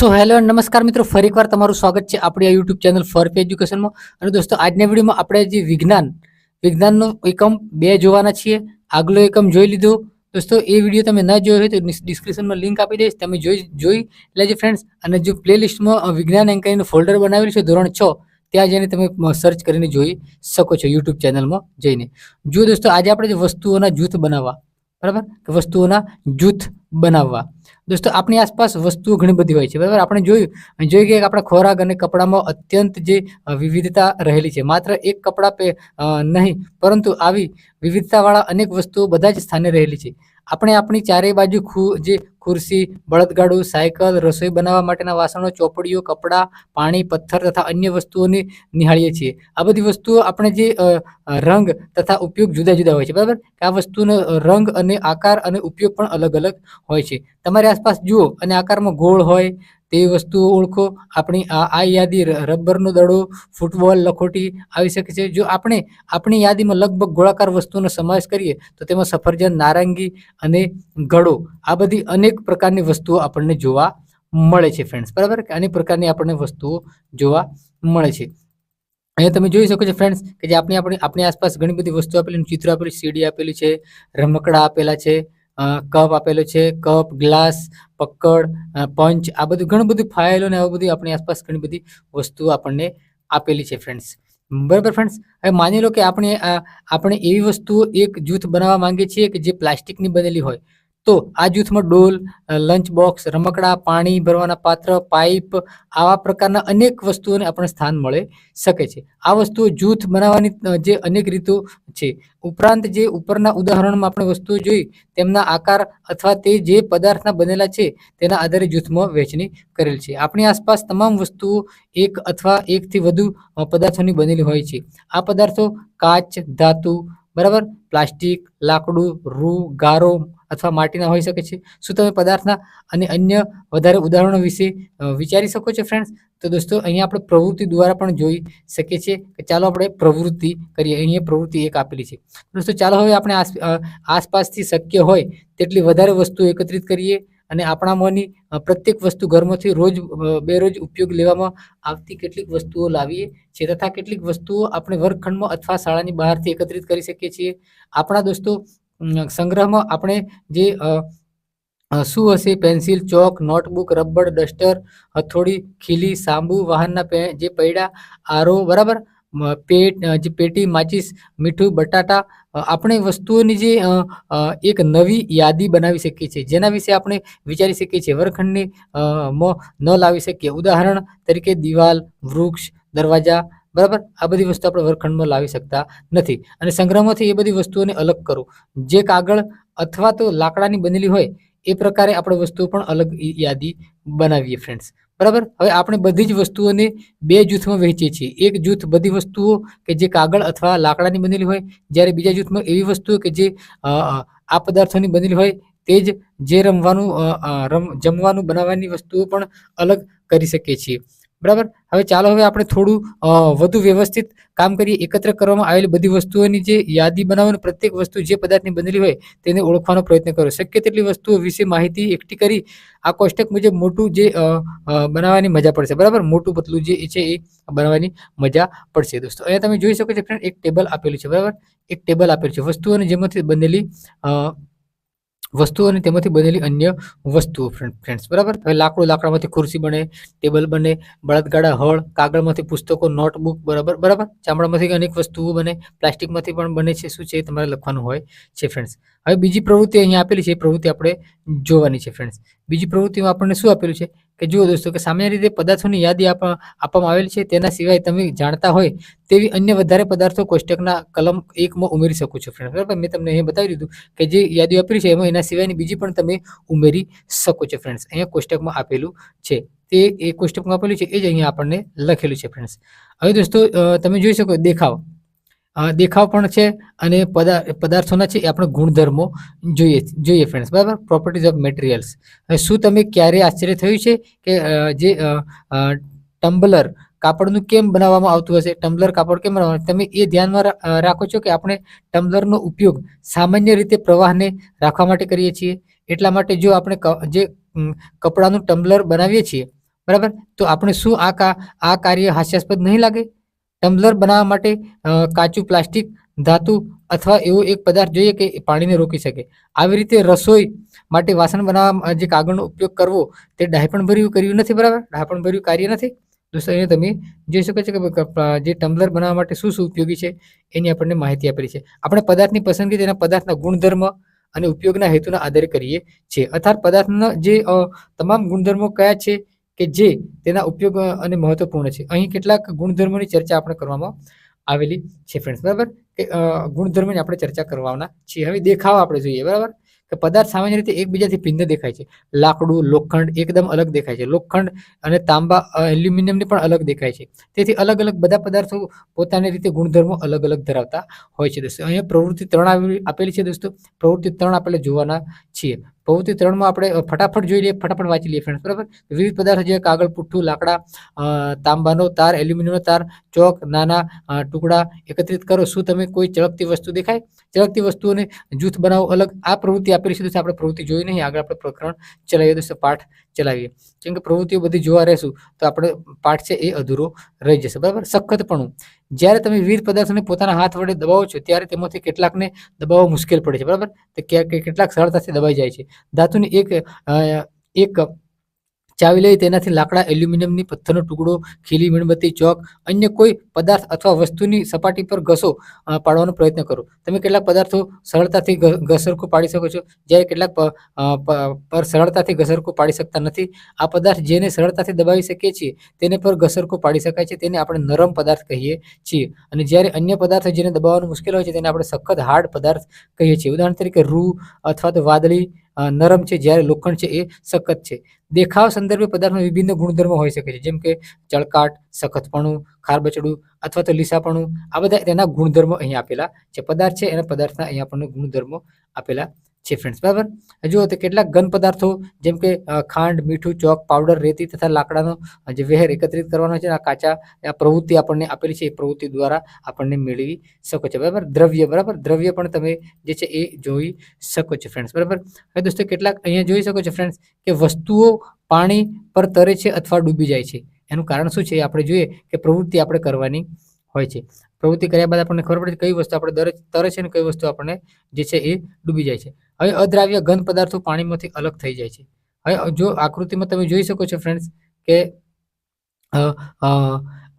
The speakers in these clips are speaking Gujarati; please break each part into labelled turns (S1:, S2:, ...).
S1: સો હેલો નમસ્કાર મિત્રો. ફરી તમારું સ્વાગત છે આપણી આ યુટ્યુબ ચેનલ ફોર એજ્યુકેશનમાં અને દોસ્તો, આજના વિડીયોમાં આપણે જે વિજ્ઞાન, વિજ્ઞાનનો એકમ બે જોવાના છીએ. આગલો એકમ જોઈ લીધો. દોસ્તો, એ વીડિયો તમે ન જોયો હોય તો ડિસ્ક્રિપ્શનમાં લિંક આપી દઈશ. તમે જોઈ જોઈ લેજો ફ્રેન્ડ્સ અને જો પ્લેલિસ્ટમાં વિજ્ઞાન એન્કરીનું ફોલ્ડર બનાવેલું છે, ધોરણ છ, ત્યાં જઈને તમે સર્ચ કરીને જોઈ શકો છો યુટ્યુબ ચેનલમાં જઈને. જો દોસ્તો, આજે આપણે જે વસ્તુઓના જૂથ બનાવવા, બરાબર? વસ્તુઓના જૂથ બનાવવા. દોસ્તો, આપણી આસપાસ વસ્તુઓ ઘણી બધી હોય છે, બરાબર? આપણે જોયું જોઈ કે આપણા ખોરાક અને કપડામાં અત્યંત જે વિવિધતા રહેલી છે. માત્ર એક કપડાં પે નહીં, પરંતુ આવી વિવિધતાવાળા અનેક વસ્તુઓ બધા જ સ્થાને રહેલી છે. આપણે આપણી ચારેય બાજુ ખૂ, જે ખુરશી, બળદગાડું, સાયકલ, રસોઈ બનાવવા માટેના વાસણો, ચોપડીઓ, કપડાં, પાણી, પથ્થર તથા અન્ય વસ્તુઓને નિહાળીએ છીએ. આ બધી વસ્તુઓ આપણે જે રંગ તથા ઉપયોગ જુદા જુદા હોય છે, બરાબર? આ વસ્તુનો રંગ અને આકાર અને ઉપયોગ પણ અલગ અલગ હોય છે. તમારી આસપાસ જુઓ, અને આકારમાં ગોળ હોય તેવી વસ્તુઓ ઓળખો. આપણી આ યાદી રબરનો દડો, ફૂટબોલ, લખોટી આવી શકે છે. જો આપણે આપણી યાદીમાં લગભગ ગોળાકાર વસ્તુઓનો સમાવેશ કરીએ, તો તેમાં સફરજન, નારંગી અને ગળો આ બધી અનેક પ્રકારની વસ્તુઓ આપણને જોવા મળે છે ફ્રેન્ડ્સ બરાબર? કે અનેક પ્રકારની આપણને વસ્તુઓ જોવા મળે છે. અહીંયા તમે જોઈ શકો છો ફ્રેન્ડ્સ કે જે આપણી આપણી આપણી આસપાસ ઘણી બધી વસ્તુઓ આપેલી ચિત્ર આપેલી સીડી આપેલી છે, રમકડા આપેલા છે કપ આપેલો છે, કપ, ગ્લાસ, પકડ પંચ, આ બધું ઘણું બધું ફાઇલો ને આવું બધું આપણી આસપાસ ઘણી બધી વસ્તુઓ આપણને આપેલી છે ફ્રેન્ડ્સ બરાબર ફ્રેન્ડ્સ હવે માની લો કે આપણે આપણે એવી વસ્તુઓ એક જૂથ બનાવવા માંગીએ છીએ કે જે પ્લાસ્ટિકની બનેલી હોય. તો આ જૂથમાં ડોલ લંચ બોક્સ રમકડા, પાણી ભરવાના પાત્ર, પાઇપ, આવા પ્રકારના અનેક વસ્તુઓને આપણે સ્થાન મળે શકે છે. આ વસ્તુઓ જૂથ બનાવવાની જે અનેક રીતો છે. ઉપરાંત જે ઉપરના ઉદાહરણમાં આપણે વસ્તુઓ જોઈ, તેમના આકાર અથવા તે જે પદાર્થના બનેલા છે, તેના આધારે જૂથમાં વહેંચણી કરેલ છે. આપણી આસપાસ તમામ વસ્તુઓ એક અથવા એકથી વધુ પદાર્થોની બનેલી હોય છે. આ પદાર્થો કાચ, ધાતુ, બરાબર? પ્લાસ્ટિક, લાકડું, રૂ, ગારો અથવા માટીના હોઈ શકે છે. શું તમે પદાર્થના અને અન્ય વધારે ઉદાહરણો વિશે વિચારી શકો છો ફ્રેન્ડ્સ તો દોસ્તો અહીંયા આપણે પ્રવૃત્તિ દ્વારા પણ જોઈ શકીએ છીએ કે ચાલો આપણે પ્રવૃત્તિ કરીએ. અહીંયા પ્રવૃત્તિ એક આપેલી છે. દોસ્તો ચાલો હવે આપણે આસ આસપાસથી શક્ય હોય તેટલી વધારે વસ્તુ એકત્રિત કરીએ અને આપણામાંની અ, પ્રત્યેક વસ્તુ ઘરમાંથી રોજ બેરોજ ઉપયોગ લેવામાં આવતી કેટલીક વસ્તુઓ લાવીએ છીએ તથા કેટલીક વસ્તુઓ આપણે વર્ગખંડમાં અથવા શાળાની બહારથી એકત્રિત કરી શકીએ છીએ. આપણા દોસ્તો સંગ્રહમાં આપણે જે શું હશે? પેન્સિલ, ચોક, નોટબુક, રબર, ડસ્ટર, હથોડી, ખીલી, સાંબુ, વાહનના જે પૈડા, આરો, બરાબર? પેટ જે પેટી, માચીસ, મીઠું, બટાટા આપણે વસ્તુઓની જે એક નવી યાદી બનાવી શકીએ છીએ. જેના વિશે આપણે વિચારી શકીએ છીએ. વર્ગખંડની ન લાવી શકીએ. ઉદાહરણ તરીકે દિવાલ, વૃક્ષ, દરવાજા બરાબર? આ બધી વસ્તુ આપણે વર્ગખંડમાં લાવી શકતા નથી. અને સંગ્રહમાંથી એ બધી વસ્તુઓને અલગ કરો. જે કાગળ અથવા તો લાકડાની બનેલી હોય, એ પ્રકારે આપણે વસ્તુઓ પણ અલગ યાદી બનાવીએ ફ્રેન્ડ્સ બરાબર? હવે આપણે બધી જ વસ્તુઓને બે જૂથમાં વહેંચીએ છીએ. એક જૂથ બધી વસ્તુઓ કે જે કાગળ અથવા લાકડાની બનેલી હોય, જ્યારે બીજા જૂથમાં એવી વસ્તુઓ કે જે આ પદાર્થોની બનેલી હોય, તે જ જે રમવાનું રમ, જમવાનું, બનાવવાની વસ્તુઓ પણ અલગ કરી શકીએ છીએ. બરાબર? હવે ચાલો હવે આપણે થોડું વધુ વ્યવસ્થિત કામ કરીએ. એકત્ર કરવામાં આવેલી બધી વસ્તુઓની જે યાદી બનાવવાની પ્રત્યેક વસ્તુ જે પદાર્થની બનેલી હોય તેને ઓળખવાનો પ્રયત્ન કરો. શક્ય તેટલી વસ્તુઓ વિશે માહિતી એકઠી કરી આ કોષ્ટક મુજબ મોટું જે બનાવવાની મજા પડશે. બરાબર? મોટું પતલું જે છે એ બનાવવાની મજા પડશે દોસ્તો. અહીંયા તમે જોઈ શકો છો ફ્રેન્ડ, એક ટેબલ આપેલું છે. બરાબર? એક ટેબલ આપેલું છે. વસ્તુઓની જેમાંથી બનેલી વસ્તુઓ અને તેમાંથી બનેલી અન્ય વસ્તુઓ ફ્રેન્ડ્સ બરાબર? હવે લાકડું લાકડામાંથી ખુરશી બને, ટેબલ બને, બળદગાડા હળ, કાગળમાંથી પુસ્તકો નોટબુક બરાબર? બરાબર? ચામડામાંથી અનેક વસ્તુઓ બને, પ્લાસ્ટિકમાંથી પણ બને છે, શું છે તમારે લખવાનું હોય છે ફ્રેન્ડ્સ હવે બીજી પ્રવૃત્તિ અહીંયા આપેલી છે, એ પ્રવૃત્તિ આપણે જોવાની છે ફ્રેન્ડ્સ બીજી પ્રવૃત્તિમાં આપણને શું આપેલું છે? કે જુઓ દોસ્તો, કે સામાન્ય રીતે પદાર્થોની યાદી આપવા આપવામાં આવેલી છે, તેના સિવાય તમે જાણતા હોય તેવી અન્ય વધારે પદાર્થો કોષ્ટકના કલમ એકમાં ઉમેરી શકો છો ફ્રેન્ડ બરાબર? મેં તમને અહીં બતાવી દીધું કે જે યાદી આપેલી છે, એમાં એના સિવાયની બીજી પણ તમે ઉમેરી શકો છો ફ્રેન્ડ્સ અહીંયા કોષ્ટકમાં આપેલું છે. તે એ કોષ્ટકમાં આપેલું છે, એ જ અહીંયા આપણને લખેલું છે ફ્રેન્ડ્સ હવે દોસ્તો તમે જોઈ શકો, દેખાવ. દેખાવ પણ છે અને પદા પદાર્થોના છે એ આપણે ગુણધર્મો જોઈએ જોઈએ ફ્રેન્ડ્સ બરાબર? પ્રોપર્ટીઝ ઓફ મટીરિયલ્સ શું તમે ક્યારે આશ્ચર્ય થયું છે કે જે ટમ્બલર કાપડનું કેમ બનાવવામાં આવતું હશે? ટમ્બલર કાપડ કેમ બનાવવાનું તમે એ ધ્યાનમાં રાખો છો કે આપણે ટમ્બલરનો ઉપયોગ સામાન્ય રીતે પ્રવાહને રાખવા માટે કરીએ છીએ? એટલા માટે જો આપણે જે કપડાનું ટમ્બલર બનાવીએ છીએ, બરાબર? તો આપણે શું આ આ કાર્ય હાસ્યાસ્પદ નહીં લાગે? ટમ્બલર બનાવવા માટે કાચું પ્લાસ્ટિક, ધાતુ અથવા એવો એક પદાર્થ જોઈએ કે પાણીને રોકી શકે. આવી રીતે રસોઈ માટે વાસણ બનાવવા જે કાગળનો ઉપયોગ કરવો, તે ડાયપણ કર્યું નથી, બરાબર? ડાયપણ ભર્યું કાર્ય નથી? દોસ્તો એને તમે જોઈ શકો છો કે જે ટમ્બલર બનાવવા માટે શું શું ઉપયોગી છે, એની આપણને માહિતી આપેલી છે. આપણે પદાર્થની પસંદગી તેના પદાર્થના ગુણધર્મ અને ઉપયોગના હેતુના આધારે કરીએ છીએ. અર્થાત પદાર્થના જે તમામ ગુણધર્મો કયા છે કે જે તેના ઉપયોગ અને મહત્વપૂર્ણ છે. અહીં કેટલાક ગુણધર્મોની ચર્ચા આપણે કરવામાં આવેલી છે ફ્રેન્ડ્સ બરાબર? કે ગુણધર્મોની આપણે ચર્ચા કરવાના છીએ. હવે દેખાવ આપણે જોઈએ, બરાબર? કે પદાર્થ સામાન્ય રીતે એકબીજાથી ભિન્ન દેખાય છે. લાકડું, લોખંડ એકદમ અલગ દેખાય છે. લોખંડ અને તાંબા એલ્યુમિનિયમની પણ અલગ દેખાય છે. તેથી અલગ અલગ બધા પદાર્થો પોતાની રીતે ગુણધર્મો અલગ અલગ ધરાવતા હોય છે દોસ્તો. અહીંયા પ્રવૃત્તિ ત્રણ આપેલી છે દોસ્તો. પ્રવૃત્તિ ત્રણ આપણે જોવાના છીએ. પ્રવૃત્તિ ત્રણમાં આપણે ફટાફટ જોઈ લઈએ, ફટાફટ વાંચી લઈએ ફ્રેન્ડ્સ બરાબર? વિવિધ પદાર્થો જે કાગળ, પુઠ્ઠું, લાકડા તાંબાનો તાર, એલ્યુમિનિયમનો તાર, ચોક, નાના ટુકડા, એકત્રિત કરો. શું તમે કોઈ ચળકતી વસ્તુ દેખાય? ચળકતી વસ્તુઓને જૂથ બનાવો અલગ. આ પ્રવૃત્તિ આપેલી છે તો આપણે પ્રવૃત્તિ જોઈ નહીં. આગળ આપણે પ્રકરણ ચલાવીએ, દોસ્તો. પાઠ ચલાવીએ. કેમ કે પ્રવૃત્તિઓ બધી જોવા રહેશું, તો આપણે પાઠ છે એ અધૂરો રહી જશે. બરાબર? સખતપણું. જ્યારે તમે વિવિધ પદાર્થોને પોતાના હાથ વડે દબાવો છો, ત્યારે તેમાંથી કેટલાકને દબાવવા મુશ્કેલ પડે છે, બરાબર? તો કેટલાક સરળતાથી દબાઈ જાય છે. ધાતુની એક એક ચાવી લઈ તેનાથી લાકડા એલ્યુમિનિયમની પથ્થરનો ટુકડો, ખીલી, મીણબત્તી, ચોક, અન્ય કોઈ પદાર્થ અથવા વસ્તુની સપાટી પર ઘસો પાડવાનો પ્રયત્ન કરો. તમે કેટલાક પદાર્થો સરળતાથી ઘસરકો પાડી શકો છો. જ્યારે કેટલાક પર સરળતાથી ઘસરકો પાડી શકતા નથી, આ પદાર્થ જેને સરળતાથી દબાવી શકીએ છીએ, તેને પર ઘસરકો પાડી શકાય છે. તેને આપણે નરમ પદાર્થ કહીએ છીએ. અને જ્યારે અન્ય પદાર્થો જેને દબાવવાનું મુશ્કેલ હોય છે, તેને આપણે સખત હાર્ડ પદાર્થ કહીએ છીએ. ઉદાહરણ તરીકે રૂ અથવા તો વાદળી નરમ છે, જ્યારે લોખંડ છે એ સખત છે. દેખાવ સંદર્ભે પદાર્થમાં વિભિન્ન ગુણધર્મો હોઈ શકે છે, જેમ કે ચળકાટ, સખતપણું ખારબચડું અથવા તો લીસાપણું. આ બધા તેના ગુણધર્મો અહીં આપેલા છે. પદાર્થ છે, એના પદાર્થના અહીં આપણને ગુણધર્મો આપેલા છે ફ્રેન્ડ્સ બરાબર? જુઓ તો કેટલાક ઘન પદાર્થો, જેમ કે ખાંડ, મીઠું, ચોક પાવડર રેતી તથા લાકડાનો જે વહેર એકત્રિત કરવાનો છે આ કાચા, આ પ્રવૃત્તિ આપણને આપેલી છે, એ પ્રવૃત્તિ દ્વારા આપણને મેળવી શકો છો, બરાબર? દ્રવ્ય બરાબર? દ્રવ્ય પણ તમે જે છે એ જોઈ શકો છો ફ્રેન્ડ્સ બરાબર? હવે દોસ્તો, કેટલાક અહીંયા જોઈ શકો છો ફ્રેન્ડ્સ કે વસ્તુઓ પાણી પર તરે છે અથવા ડૂબી જાય છે. એનું કારણ શું છે આપણે જોઈએ કે પ્રવૃત્તિ આપણે કરવાની હોય છે. પ્રવૃત્તિ કર્યા બાદ આપણને ખબર પડે કઈ વસ્તુ આપણે દરે તરે છે અને કઈ વસ્તુ આપણને જે છે એ ડૂબી જાય છે. હવે અદ્રાવ્ય ઘન પદાર્થો પાણીમાંથી અલગ થઈ જાય છે. હવે જો આકૃતિમાં તમે જોઈ શકો છો ફ્રેન્ડ્સ કે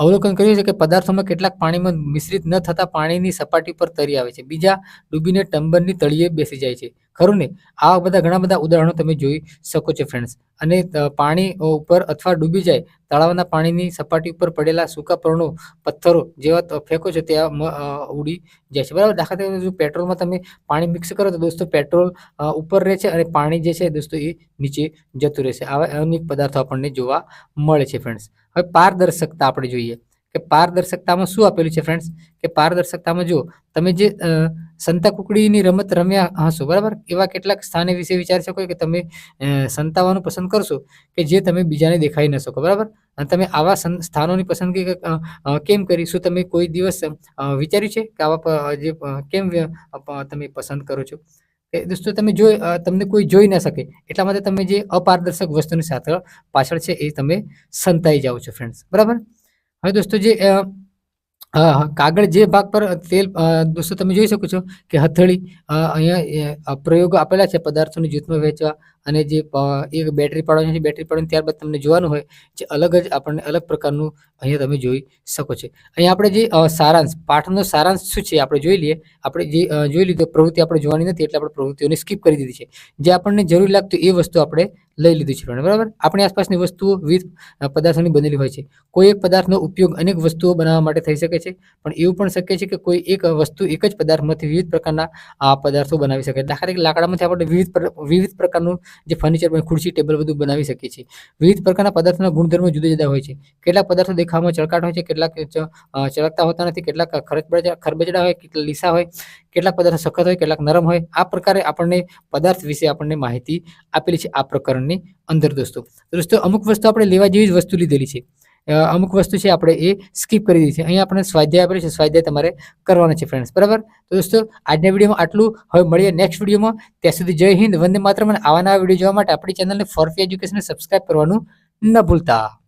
S1: અવલોકન કર્યું છે કે પદાર્થોમાં કેટલાક પાણીમાં મિશ્રિત ન થતા પાણીની સપાટી પર તરી આવે છે. બીજા ડૂબીને ટંબરની તળિયે બેસી જાય છે. ખરું ને? આવા બધા ઘણા બધા ઉદાહરણો તમે જોઈ શકો છો ફ્રેન્ડ્સ અને પાણી ઉપર અથવા ડૂબી જાય તળાવના પાણીની સપાટી ઉપર પડેલા સૂકા પર્ણો, પથ્થરો જેવા ફેંકો છો ત્યાં ઉડી જાય છે. બરાબર? દાખલા તરીકે જો પેટ્રોલમાં તમે પાણી મિક્સ કરો તો દોસ્તો પેટ્રોલ ઉપર રહે છે અને પાણી જે છે દોસ્તો એ નીચે જતું રહેશે. આવા અનેક પદાર્થો આપણને જોવા મળે છે ફ્રેન્ડ્સ હવે પારદર્શકતા આપણે જોઈએ કે પારદર્શકતામાં શું આપેલું છે ફ્રેન્ડ્સ કે પારદર્શકતામાં જો તમે જે સંતા કુકડીની રમત રમ્યા હશો, બરાબર? એવા કેટલાક સ્થાને વિશે વિચારી શકો કે તમે સંતાવાનું પસંદ કરશો કે જે તમે બીજાને દેખાઈ ન શકો, બરાબર? અને તમે આવા સ્થાનોની પસંદગી કેમ કરી? શું તમે કોઈ દિવસ વિચાર્યું છે કે આવા જે કેમ તમે પસંદ કરો છો? કે દોસ્તો, તમે જોઈ તમને કોઈ જોઈ ન શકે. એટલા માટે તમે જે અપારદર્શક વસ્તુની સાથે પાછળ છે એ તમે સંતાઈ જાઓ છો ફ્રેન્ડ્સ બરાબર? હવે દોસ્તો, જે કાગળ જે ભાગ પર તેલ દોસ્તો, તમે જોઈ શકો છો કે હથેળી અહીંયા પ્રયોગો આપેલા છે, પદાર્થોની જૂથમાં વહેંચવા અને જે એક બેટરી પાડવાની છે બેટરી પાડવાની ત્યારબાદ તમને જોવાનું હોય, જે અલગ જ આપણને અલગ પ્રકારનું અહીંયા તમે જોઈ શકો છો. અહીંયા આપણે જે સારાંશ, પાઠનો સારાંશ શું છે આપણે જોઈ લઈએ. આપણે જે જોઈ લીધો પ્રવૃત્તિ આપણે જોવાની નથી એટલે આપણે પ્રવૃત્તિઓને સ્કીપ કરી દીધી છે. જે આપણને જરૂર લાગતું એ વસ્તુ આપણે લઈ લીધી છે, બરાબર? આપણી આસપાસની વસ્તુઓ વિવિધ પદાર્થોની બનેલી હોય છે. કોઈ એક પદાર્થનો ઉપયોગ અનેક વસ્તુઓ બનાવવા માટે થઈ શકે છે, પણ એવું પણ શક્ય છે કે કોઈ એક વસ્તુ એક જ પદાર્થમાંથી વિવિધ પ્રકારના પદાર્થો બનાવી શકે. દાખલા તરીકે લાકડામાંથી આપણે વિવિધ વિવિધ પ્રકારનું જે ફર્નિચર બને ખુરશી ટેબલ બધું બનાવી શકીએ છીએ. વિવિધ પ્રકારના પદાર્થોના ગુણધર્મો જુદા જુદા હોય છે. કેટલાક પદાર્થો દેખાવામાં ચળકાટ હોય છે, કેટલાક ચળકતા હોતા નથી, કેટલાક ખરબજા ખરબચડા હોય કેટલાક લીસા હોય, કેટલાક પદાર્થો સખત હોય, કેટલાક નરમ હોય. આ પ્રકારે આપણને પદાર્થ વિશે આપણને માહિતી આપેલી છે આ પ્રકરણની અંદર દોસ્તો. દોસ્તો, અમુક વસ્તુ આપણે લેવા જેવી જ વસ્તુ લીધેલી છે. અમુક વસ્તુ છે આપણે એ સ્કીપ કરી દીધી છે. અહીંયા આપણે સ્વાધ્યાય આપેલું છે. સ્વાધ્યાય તમારે કરવાનો છે ફ્રેન્ડ્સ બરાબર? તો દોસ્તો, આજના વિડીયોમાં આટલું. હવે મળીએ નેક્સ્ટ વિડીયોમાં. ત્યાં સુધી જય હિન્દ. વંદે માત્ર અને આવા નવા વીડિયો જોવા માટે આપણી ચેનલને ફોરફી એજ્યુકેશનને સબસ્ક્રાઇબ કરવાનું ન ભૂલતા.